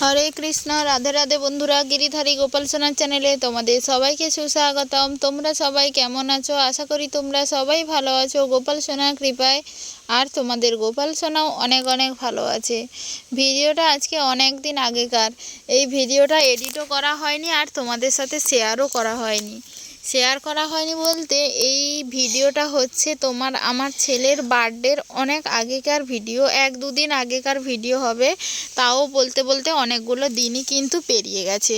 হরে কৃষ্ণ, রাধে রাধে বন্ধুরা, গিরিধারী গোপাল সোনার চ্যানেলে তোমাদের সবাইকে সুস্বাগতম। তোমরা সবাই কেমন আছো? আশা করি তোমরা সবাই ভালো আছো। গোপাল সোনার কৃপায় আর তোমাদের গোপাল সোনাও অনেক অনেক ভালো আছে। ভিডিওটা আজকে অনেক দিন আগেকার। এই ভিডিওটা এডিটও করা হয়নি আর তোমাদের সাথে শেয়ারও করা হয়নি। শেয়ার করা হয়নি বলতে, এই ভিডিওটা হচ্ছে তোমার আমার ছেলের বার্থডের অনেক আগেকার ভিডিও, এক দুদিন আগেকার ভিডিও হবে, তাও বলতে বলতে অনেকগুলো দিনই কিন্তু পেরিয়ে গেছে।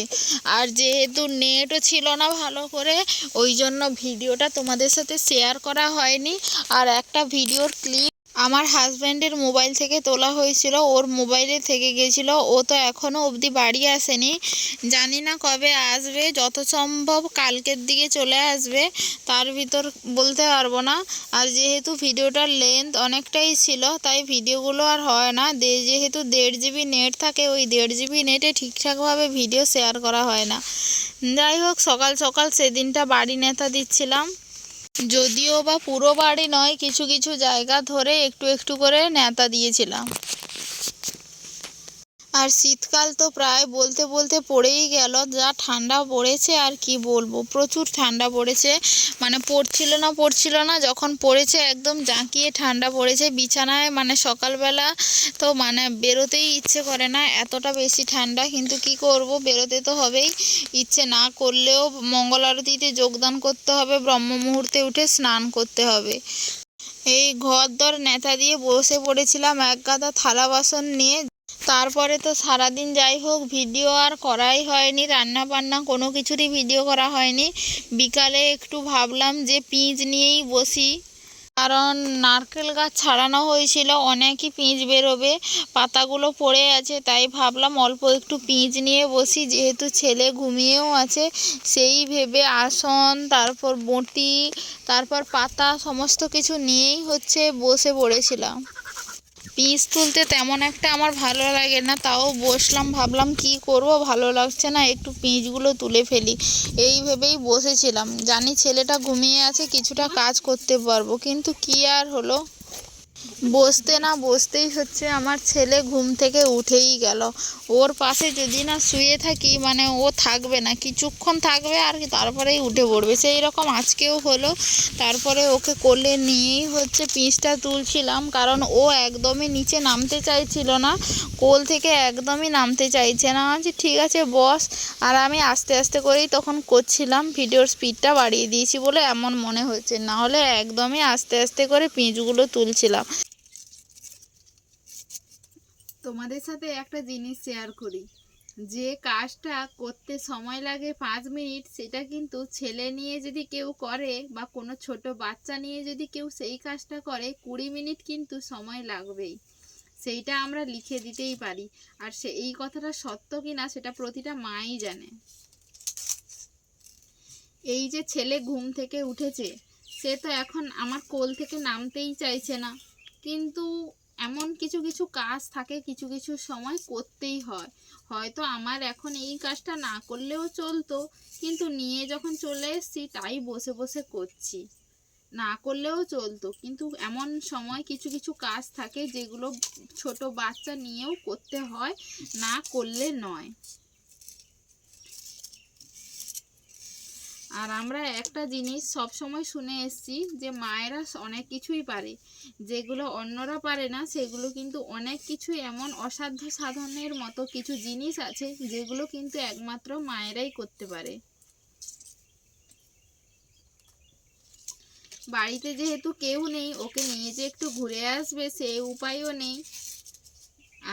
আর যেহেতু নেটও ছিল না ভালো করে, ওই জন্য ভিডিওটা তোমাদের সাথে শেয়ার করা হয়নি। আর একটা ভিডিওর ক্লিপ আমার হাজব্যান্ডের মোবাইল থেকে তোলা হয়েছিল, ওর মোবাইলে থেকে গেছিল ও তো এখনও অবধি বাড়ি আসেনি। জানি না কবে আসবে, যত সম্ভব কালকের দিকে চলে আসবে, তার ভিতর বলতে পারব না। আর যেহেতু ভিডিওটার লেন্থ অনেকটাই ছিল, তাই ভিডিওগুলো আর হয় না। যেহেতু দেড় জিবি নেট থাকে, ওই দেড় জিবি নেটে ঠিকঠাকভাবে ভিডিও শেয়ার করা হয় না। যাই হোক, সকাল সকাল সেদিনটা বাড়ি নেতা দিচ্ছিলাম। যদিও বা পুরো বাড়ি নয় কিছু কিছু জায়গা ধরে একটু একটু করে নেতা দিয়েছিলাম। আর শীতকাল তো প্রায় বলতে বলতে পড়েই গেল, যা ঠান্ডা পড়েছে আর কি বলব। প্রচুর ঠান্ডা পড়েছে মানে পড়ছিল না পড়ছিল না, যখন পড়েছে একদম জাঁকিয়ে ঠান্ডা পড়েছে, বিছানায় মানে সকালবেলা তো মানে বেরোতেই ইচ্ছে করে না, এতটা বেশি ঠান্ডা, কিন্তু কি করব, বেরোতে তো হবেই। ইচ্ছে না করলেও মঙ্গল আরতিতে যোগদান করতে হবে, ব্রহ্ম মুহূর্তে উঠে স্নান করতে হবে। এই ঘর দর নেতা দিয়ে বসে পড়েছিলাম, এক গাদা থালা বাসন নিয়ে তারপরে তো সারাদিন যাই হোক, ভিডিও আর করাই হয়নি রান্না বান্না কোনো কিছুরই ভিডিও করা হয়নি। বিকালে একটু ভাবলাম যে পিঁচ নিয়েই বসি। কারণ নারকেল গাছ ছাড়ানো হয়েছিল, অনেকই পিঁচ বেরোবে, পাতাগুলো পড়ে আছে, তাই ভাবলাম অল্প একটু পিঁচ নিয়ে বসি, যেহেতু ছেলে ঘুমিয়েও আছে, সেই ভেবে আসন, তারপর বঁটি, তারপর পাতা, সমস্ত কিছু নিয়েই হচ্ছে বসে পড়েছিলাম। পিস তুলতে তেমন একটা আমার ভালো লাগে না, তাও বসলাম, ভাবলাম কি করব, ভালো লাগছে না, একটু পিঁচগুলো তুলে ফেলি। এই ভেবেই বসেছিলাম। জানি ছেলেটা ঘুমিয়ে আছে, কিছুটা কাজ করতে পারব, কিন্তু কি আর হলো? বসতে না বসতেই হচ্ছে, আমার ছেলে ঘুম থেকে উঠেই গেল। ওর পাশে যদি না শুয়ে থাকি মানে ও থাকবে না, কিছুক্ষণ থাকবে আর তারপরেই উঠে পড়বে। সেই রকম আজকেও হলো, তারপরে ওকে কোলে নিয়েই হচ্ছে পিঁচটা তুলছিলাম, কারণ ও একদমই নিচে নামতে চাইছিল না, কোল থেকে একদমই নামতে চাইছে না। যে ঠিক আছে, বস। আর আমি আস্তে আস্তে করেই তখন করছিলাম, ভিডিওর স্পিডটা বাড়িয়ে দিয়েছি বলে এমন মনে হচ্ছে। না হলে একদমই আস্তে আস্তে করে পিঁচগুলো তুলছিলাম। তোমাদের সাথে একটা জিনিস শেয়ার করি। যে কাজটা করতে সময় লাগে পাঁচ মিনিট, সেটা কিন্তু ছেলে নিয়ে যদি কেউ করে বা কোনো ছোট বাচ্চা নিয়ে যদি কেউ সেই কাজটা করে, কুড়ি মিনিট কিন্তু সময় লাগবেই। সেইটা আমরা লিখে দিতেই পারি। আর সে, এই কথাটা সত্য কি না সেটা প্রতিটা মাই জানে। এই যে ছেলে ঘুম থেকে উঠেছে, সে তো এখন আমার কোল থেকে নামতেই চাইছে না। কিন্তু এমন কিছু কিছু কাজ থাকে, কিছু কিছু সময় করতেই হয়। হয়তো আমার এখন এই কাজটা না করলেও চলতো, কিন্তু নিয়ে যখন চলে এসছি, তাই বসে বসে করছি। না করলেও চলতো, কিন্তু এমন সময় কিছু কিছু কাজ থাকে, যেগুলো ছোট বাচ্চা নিয়েও করতে হয়, না করলে নয়। আর আমরা একটা জিনিস সব সময় শুনে এসেছি যে মায়েরা অনেক কিছুই পারে। যেগুলো অন্যরা পারে না, সেগুলো কিন্তু অনেক কিছু এমন অসাধ্য সাধনের মতো কিছু জিনিস আছে, যেগুলো কিন্তু একমাত্র মায়েরাই করতে পারে। বাড়িতে যেহেতু কেউ নেই, ওকে নিয়ে যে একটু ঘুরে আসবে সে উপায়ও নেই।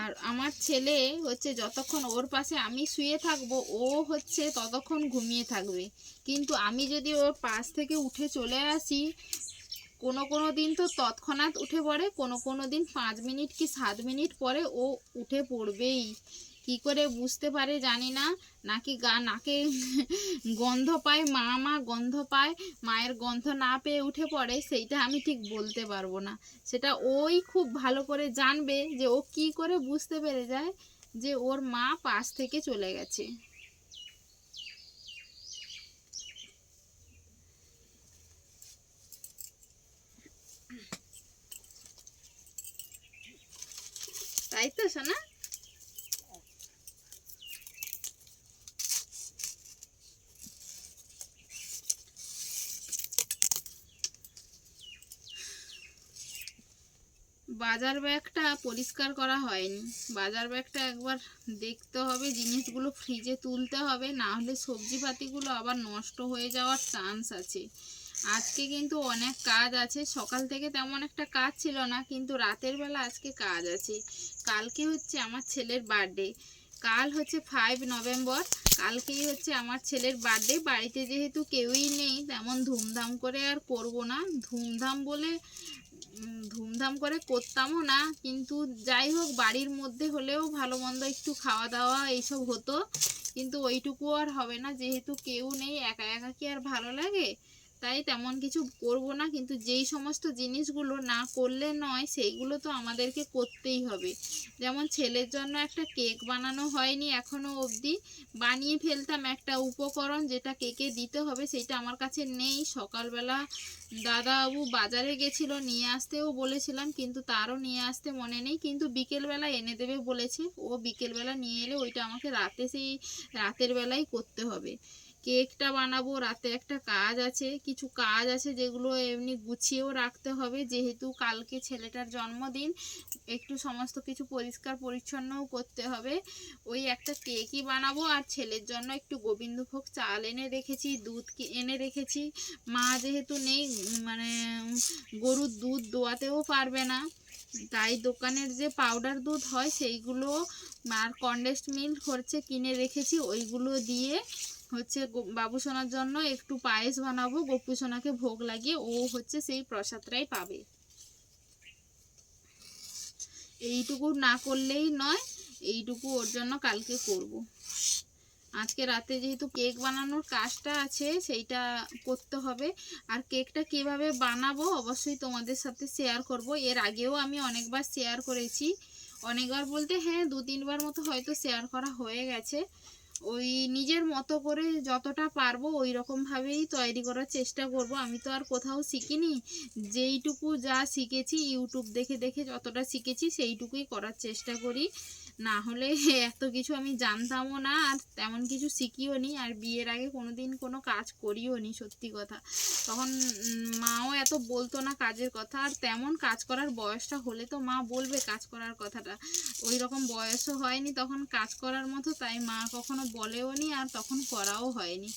আর আমার ছেলে হচ্ছে যতক্ষণ ওর পাশে আমি শুয়ে থাকব, ও হচ্ছে ততক্ষণ ঘুমিয়ে থাকবে। কিন্তু আমি যদি ওর পাশ থেকে উঠে চলে আসি, কোনো কোনো দিন তো তৎক্ষণাৎ উঠে পড়ে, কোনো কোনো দিন পাঁচ মিনিট কি সাত মিনিট পরে ও উঠে পড়বেই। কি করে বুঝতে পারে জানি না। নাকি গা, নাকে গন্ধ পায়, মা মা গন্ধ পায়, মায়ের গন্ধ না পেয়ে উঠে পড়ে, সেইটা আমি ঠিক বলতে পারব না। সেটা ওই খুব ভালো করে জানবে যে ও কি করে বুঝতে পেরে যায় যে ওর মা পাশ থেকে চলে গেছে। তাই তো সোনা? বাজার ব্যাগটা পরিষ্কার করা হয়নি। বাজার ব্যাগটা একবার দেখতে হবে, জিনিসগুলো ফ্রিজে তুলতে হবে, না হলে সবজি পাতিগুলো আবার নষ্ট হয়ে যাওয়ার চান্স আছে। আজকে কিন্তু অনেক কাজ আছে, সকাল থেকে তেমন একটা কাজ ছিল না, কিন্তু রাতের বেলা আজকে কাজ আছে। কালকে হচ্ছে আমার ছেলের বার্থডে কাল হচ্ছে ফাইভ নভেম্বর কালকেই হচ্ছে আমার ছেলের বার্থডে বাড়িতে যেহেতু কেউই নেই, তেমন ধুমধাম করে আর করব না। ধুমধাম বলে ধুমধাম করে করতামও না, কিন্তু যাই হোক, বাড়ির মধ্যে হলেও ভালো মন্দ একটু খাওয়া দাওয়া এইসব হতো। কিন্তু ওইটুকু আর হবে না, যেহেতু কেউ নেই, একা একা কি আর ভালো লাগে? তাই তেমন কিছু করব না, কিন্তু যেই সমস্ত জিনিসগুলো না করলে নয়, সেইগুলো তো আমাদেরকে করতেই হবে। যেমন ছেলের জন্য একটা কেক বানানো হয়নি এখনও অবধি, বানিয়ে ফেলতাম একটা উপকরণ যেটা কেকে দিতে হবে সেটা আমার কাছে নেই। সকালবেলা দাদাবাবু বাজারে গেছিল, নিয়ে আসতেও বলেছিলাম, কিন্তু তারও নিয়ে আসতে মনে নেই, কিন্তু বিকেলবেলা এনে দেবে বলেছে। ও বিকেলবেলা নিয়ে এলে ওইটা আমাকে রাতে সেই, রাতের বেলায় করতে হবে। কেকটা বানাবো, রাতে একটা কাজ আছে, কিছু কাজ আছে যেগুলো এমনি গুছিয়েও রাখতে হবে। যেহেতু কালকে ছেলেটার জন্মদিন, একটু সমস্ত কিছু পরিষ্কার পরিচ্ছন্নও করতে হবে। ওই একটা কেকই বানাবো আর ছেলের জন্য একটু গোবিন্দভোগ চাল এনে রেখেছি, দুধ এনে রেখেছি। মা যেহেতু নেই মানে গরুর দুধ দোয়াতেও পারবে না। তাই দোকানের যে পাউডার দুধ হয় সেইগুলো, আর কন্ডেন্সড মিল্ক হচ্ছে কিনে রেখেছি, ওইগুলো দিয়ে হচ্ছে গো- বাবু সোনার জন্য একটু পায়েস বানাবো, গপু সোনাকে ভোগ লাগিয়ে ও হচ্ছে সেই প্রসাদটাই পাবে। এইটুকু না করলেই নয়, এইটুকু ওর জন্য কালকে করব। আজকে রাতে যেহেতু কেক বানানোর কাজটা আছে, সেইটা করতে হবে। আর কেকটা কীভাবে বানাবো অবশ্যই তোমাদের সাথে শেয়ার করব। এর আগেও আমি অনেকবার শেয়ার করেছি। অনেকবার বলতে হ্যাঁ দু তিনবার মতো হয়তো শেয়ার করা হয়ে গেছে। ওই নিজের মতো করে যতটা পারব ওই রকমভাবেই তৈরি করার চেষ্টা করব। আমি তো আর কোথাও শিখিনি। যেইটুকু যা শিখেছি, ইউটিউব দেখে দেখে যতটা শিখেছি সেইটুকুই করার চেষ্টা করি। না হলে এত কিছু আমি জানতামও না আর তেমন কিছু শিখিও নি। আর বিয়ের আগে কোনো দিন কোনো কাজ করিও নি, সত্যি কথা। তখন মাও এত বলতো না কাজের কথা। আর তেমন কাজ করার বয়সটা হলে তো মা বলবে কাজ করার কথাটা। ওই রকম বয়সও হয়নি তখন কাজ করার মতো, তাই মা কখনো বলেও নি আর তখন করাও হয়নি।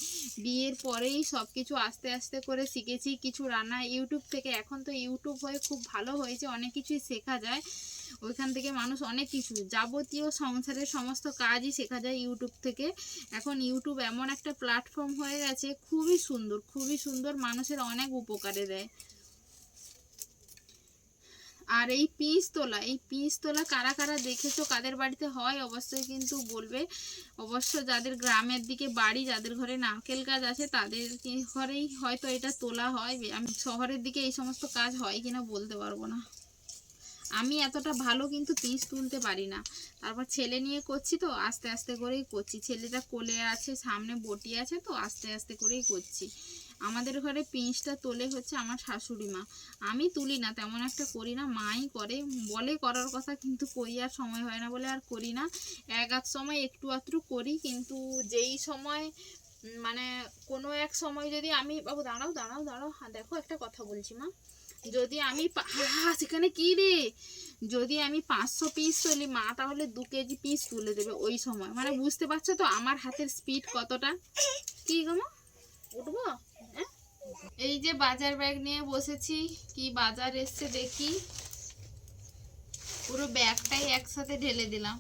বিয়ের পরেই সব কিছু আস্তে আস্তে করে শিখেছি। কিছু রান্না ইউটিউব থেকে, এখন তো ইউটিউব হয়ে খুব ভালো হয়েছে, অনেক কিছুই শেখা যায়। ওইখান থেকে মানুষ অনেক কিছু, যাবতীয় সংসারের সমস্ত কাজই শেখা যায় ইউটিউব থেকে। এখন ইউটিউব এমন একটা প্ল্যাটফর্ম হয়ে গেছে, খুবই সুন্দর খুবই সুন্দর, মানুষের অনেক উপকারে দেয়। আর এই পিস তোলা এই পিস তোলা কারা কারা দেখেছ, কাদের বাড়িতে হয়, অবশ্যই কিন্তু বলবে। অবশ্য যাদের গ্রামের দিকে বাড়ি, যাদের ঘরে নারকেল গাছ আছে, তাদের ঘরেই হয়তো এটা তোলা হয়। আমি শহরের দিকে এই সমস্ত কাজ হয় কিনা বলতে পারব না। আমি এতটা ভালো কিন্তু পিস তুলতে পারি না। তারপর ছেলে নিয়ে করছি তো, আস্তে আস্তে করেই করছি। ছেলেটা কোলে আছে, সামনে বটি আছে তো, আস্তে আস্তে করেই করছি। আমাদের ঘরে পিঁচটা তোলে হচ্ছে আমার শাশুড়ি মা। আমি তুলি না, তেমন একটা করি না, মাই করে। বলে করার কথা কিন্তু করি, আর সময় হয় না বলে আর করি না। এক আধ সময় একটু আধটু করি, কিন্তু যেই সময় মানে কোনো এক সময় যদি আমি বাবু দাঁড়াও দাঁড়াও দাঁড়াও। হ্যাঁ দেখো একটা কথা বলছি মা। যদি আমি সেখানে কি রে? যদি আমি পাঁচশো পিস তুলি মা তাহলে দু কেজি পিস তুলে দেবে ওই সময়। মানে বুঝতে পারছ তো আমার হাতের স্পিড কতটা? কি গো মা? উঠবো? হ্যাঁ? এই যে বাজার ব্যাগ নিয়ে বসেছি, কি বাজার এসছে দেখি। পুরো ব্যাগটাই একসাথে ঢেলে দিলাম।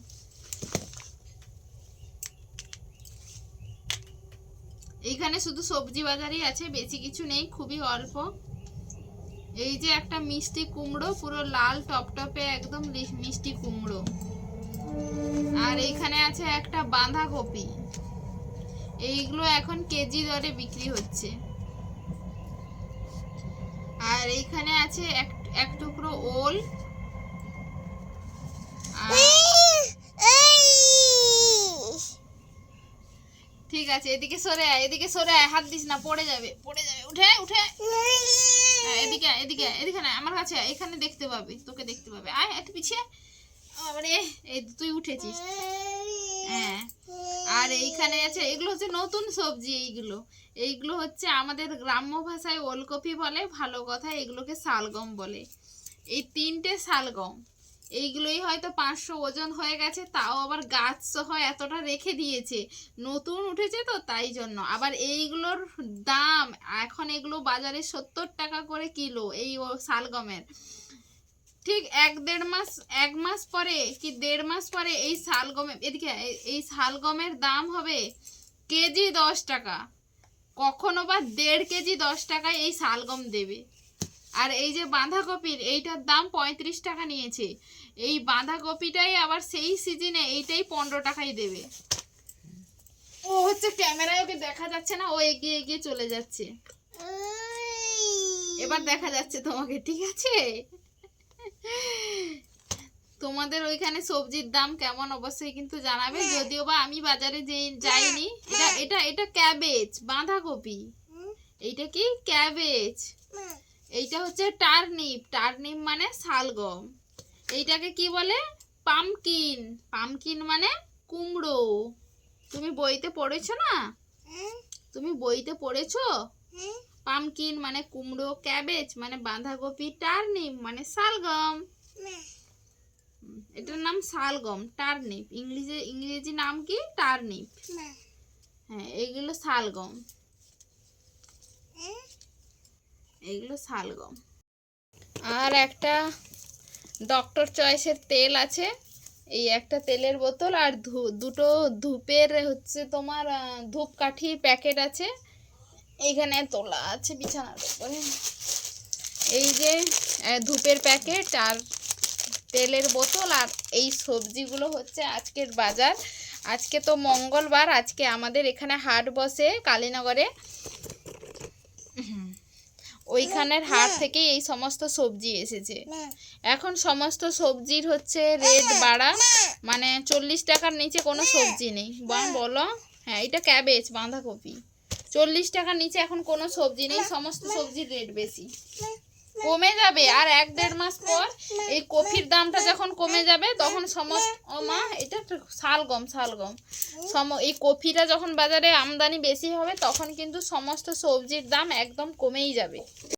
এইখানে শুধু সবজি বাজারই আছে, বেশি কিছু নেই, খুবই অল্প। এই যে একটা মিষ্টি কুমড়ো, পুরো লাল টপটপে একদম মিষ্টি কুমড়ো। আর এইখানে আছে একটা বাঁধাকপি। এইগুলো এখন কেজি দরে বিক্রি হচ্ছে। আর এইখানে আছে এক এক টুকরো ওল। ঠিক আছে, এদিকে সরে আয়, এদিকে সরে আয়, হাত দিস না, পড়ে যাবে পড়ে যাবে। উঠে উঠে। এদিকে এদিকে এদিকে না আমার কাছে এখানে দেখতে পাবি, তোকে দেখতে পাবে। আয়, একটু পিছিয়ে। আরে এই তুই উঠেছিস। হ্যাঁ আর এইখানে আছে, এগুলো হচ্ছে নতুন সবজি এইগুলো। এইগুলো হচ্ছে আমাদের গ্রাম্য ভাষায় ওলকপি বলে, ভালো কথা এগুলোকে শালগম বলে। এই তিনটে শালগম। এইগুলোই হয়তো পাঁচশো ওজন হয়ে গেছে, তাও আবার গাছ সহ এতটা রেখে দিয়েছে। নতুন উঠেছে তো তাই জন্য। আবার এইগুলোর দাম, এখন এগুলো বাজারে সত্তর টাকা করে কিলো এই শালগমের। ঠিক এক দেড় মাস, এক মাস পরে কি দেড় মাস পরে এই শালগমের এদিকে এই শালগমের দাম হবে কেজি দশ টাকা। কখনো বা দেড় কেজি দশ টাকায় এই শালগম দেবে। আর এই যে বাঁধাকপির এইটার দাম পঁয়ত্রিশ টাকা নিয়েছে। এই বাঁধাকপিটাই আবার সেই সিজনে এইটাই পনেরো টাকাই দেবে। ও হচ্ছে ক্যামেরায় ওকে দেখা যাচ্ছে না ও এগিয়ে এগিয়ে চলে যাচ্ছে। এবার দেখা যাচ্ছে তোমাকে ঠিক আছে? তোমাদের ওইখানে সবজির দাম কেমন অবশ্যই কিন্তু জানাবে। যদিও বা আমি বাজারে যে যাইনি এটা এটা এটা ক্যাবেজ বাঁধাকপি। এইটা কি? ক্যাবেজ এইটা হচ্ছে টার্নিপ। টার্নিপ মানে শালগম। এইটাকে কি বলে? পামকিন। পামকিন মানে কুমড়ো। তুমি বইতে পড়েছো না? তুমি বইতে পড়েছো? পামকিন মানে কুমড়ো ক্যাবেজ মানে বাঁধাকপি টার্নিপ মানে শালগম। এটার নাম শালগম টার্নিপ। ইংলিশে ইংরেজি নাম কি? টার্নিপ। হ্যাঁ এইগুলো শালগম। এইগুলো শালগম। আর একটা ডক্টর চয়েসের তেল আছে। এই একটা তেলের বোতল আর দুটো ধূপের হচ্ছে তোমার আহ, ধূপকাঠির প্যাকেট আছে। এইখানে তোলা আছে বিছানার উপরে। এই যে ধূপের প্যাকেট আর তেলের বোতল আর এই সবজিগুলো হচ্ছে আজকের বাজার। আজকে তো মঙ্গলবার আজকে আমাদের এখানে হাট বসে কালীনগরে। ওইখানের হাট থেকে এই সমস্ত সবজি এসেছে। এখন সমস্ত সবজির হচ্ছে রেট বাড়া। মানে চল্লিশ টাকার নিচে কোনো সবজি নেই। বলো হ্যাঁ এটা ক্যাবেজ বাঁধাকপি। চল্লিশ টাকার নিচে এখন কোনো সবজি নেই সমস্ত সবজির রেট বেশি। কমে যাবে। আর এক দেড় মাস পর এই কফির দামটা যখন কমে যাবে, তখন সমস্ত মা, এটা শালগম শালগম। সম, এই কফিটা যখন বাজারে আমদানি বেশি হবে, তখন কিন্তু সমস্ত সবজির দাম একদম কমেই যাবে।